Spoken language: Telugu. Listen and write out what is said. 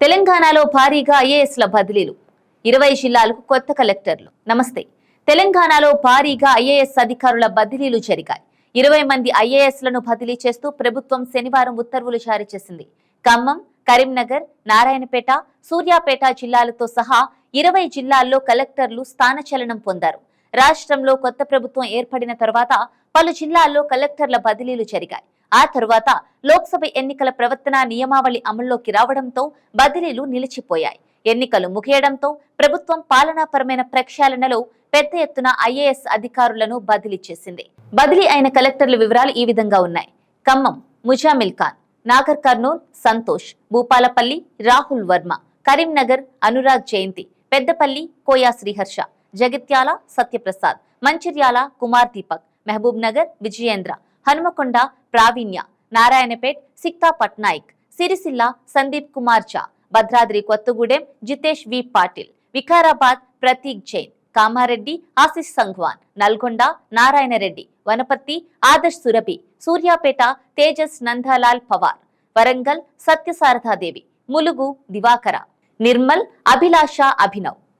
తెలంగాణలో భారీగా ఐఏఎస్ల బదిలీలు. ఇరవై జిల్లాలకు కొత్త కలెక్టర్లు. నమస్తే. తెలంగాణలో భారీగా ఐఏఎస్ అధికారుల బదిలీలు జరిగాయి. ఇరవై మంది ఐఏఎస్లను బదిలీ చేస్తూ ప్రభుత్వం శనివారం ఉత్తర్వులు జారీ చేసింది. ఖమ్మం కరీంనగర్ నారాయణపేట సూర్యాపేట జిల్లాలతో సహా ఇరవై జిల్లాల్లో కలెక్టర్లు స్థానచలనం పొందారు. రాష్ట్రంలో కొత్త ప్రభుత్వం ఏర్పడిన తర్వాత పలు జిల్లాల్లో కలెక్టర్ల బదిలీలు జరిగాయి. ఆ తరువాత లోక్సభ ఎన్నికల ప్రవర్తన నియమావళి అమల్లోకి రావడంతో బదిలీలు నిలిచిపోయాయి. ఎన్నికలు ముగియడంతో ప్రభుత్వం పాలనాపరమైన ప్రక్షాళనలో పెద్ద ఎత్తున ఐఏఎస్ అధికారులను బదిలీ చేసింది. బదిలీ అయిన కలెక్టర్ల వివరాలు ఈ విధంగా ఉన్నాయి. ఖమ్మం ముజామిల్ ఖాన్ నాగర్ కర్నూల్ సంతోష్ భూపాలపల్లి రాహుల్ వర్మ కరీంనగర్ అనురాగ్ జయంతి పెద్దపల్లి కోయా శ్రీహర్ష జగిత్యాల సత్యప్రసాద్ మంచిర్యాల కుమార్ దీపక్ మహబూబ్ నగర్ విజయేంద్ర హనుమకొండ ప్రావీణ్య నారాయణపేట్ సిక్తా పట్నాయక్ సిరిసిల్ల సందీప్ కుమార్ ఝా భద్రాద్రి కొత్తగూడెం జితేష్ వి పాటిల్ వికారాబాద్ ప్రతీక్ జైన్ కామారెడ్డి ఆశిష్ సంఘ్వాన్ నల్గొండ నారాయణరెడ్డి వనపర్తి ఆదర్శ్ సురభి సూర్యాపేట తేజస్ నందలాల్ పవార్ వరంగల్ సత్యసారథాదేవి ములుగు దివాకర నిర్మల్ అభిలాష అభినవ్.